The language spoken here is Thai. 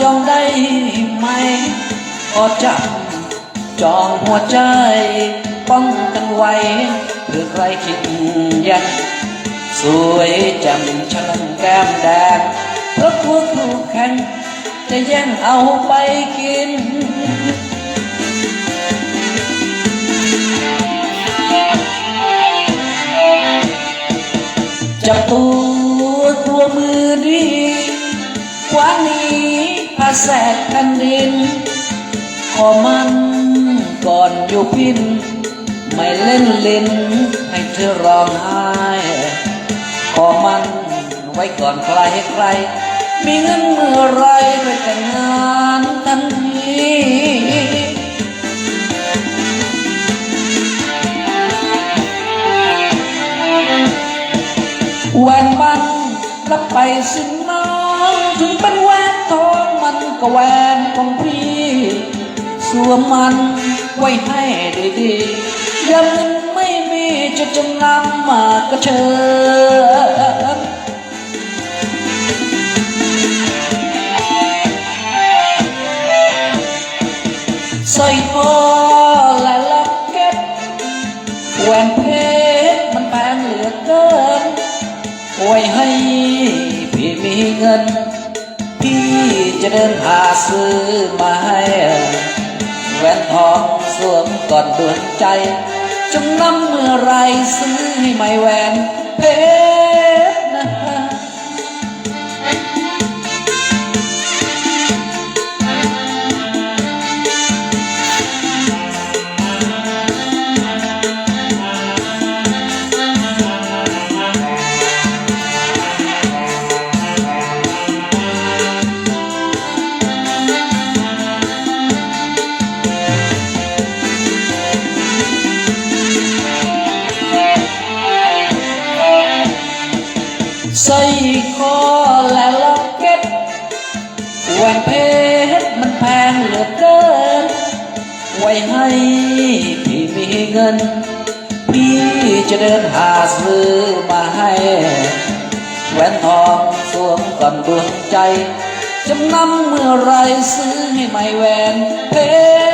จองได้ไหมขอจับจองหัวใจ ป้องกันไว้เพื่อใครคิดยันสวยจำชันแก้มแดงเพราะกลัวคู่แข่งจะแย่งเอาไปกินจับตัวตัวมือดี กว่านี้พาแสกแผ่นดิน ขอมันก่อนอยู่พิน ไม่เล่นล่นให้เธอร้องไห้ ขอมันไว้ก่อนใครให้ใคร มีเงินเมื่อไรไปแต่งงานทันทีแหวนมันรับไปสิน้อง ถึงเป็นแหวนทองมันก็แหวนของพี่สวมมันไว้ให้ดีๆยังไม่มีจะจำนำมาก็เชิญใส่คอและล็อกเก็ตแหวนเพชรมันแพงเหลือเกินไว้ให้ เงิน พี่จะเดินหาซื้อมาให้แหวนทองสวมก่อนดวงใจจงนำเมื่อไรซื้อให้ไม่แหวน ว้ให้พี่มีเงิน พี่จะเดินหาซื้อมาให้แหวนทองสวมก่อนดวงใจจำนำเมื่อไรซื้อให้ไม่แหวนเพชร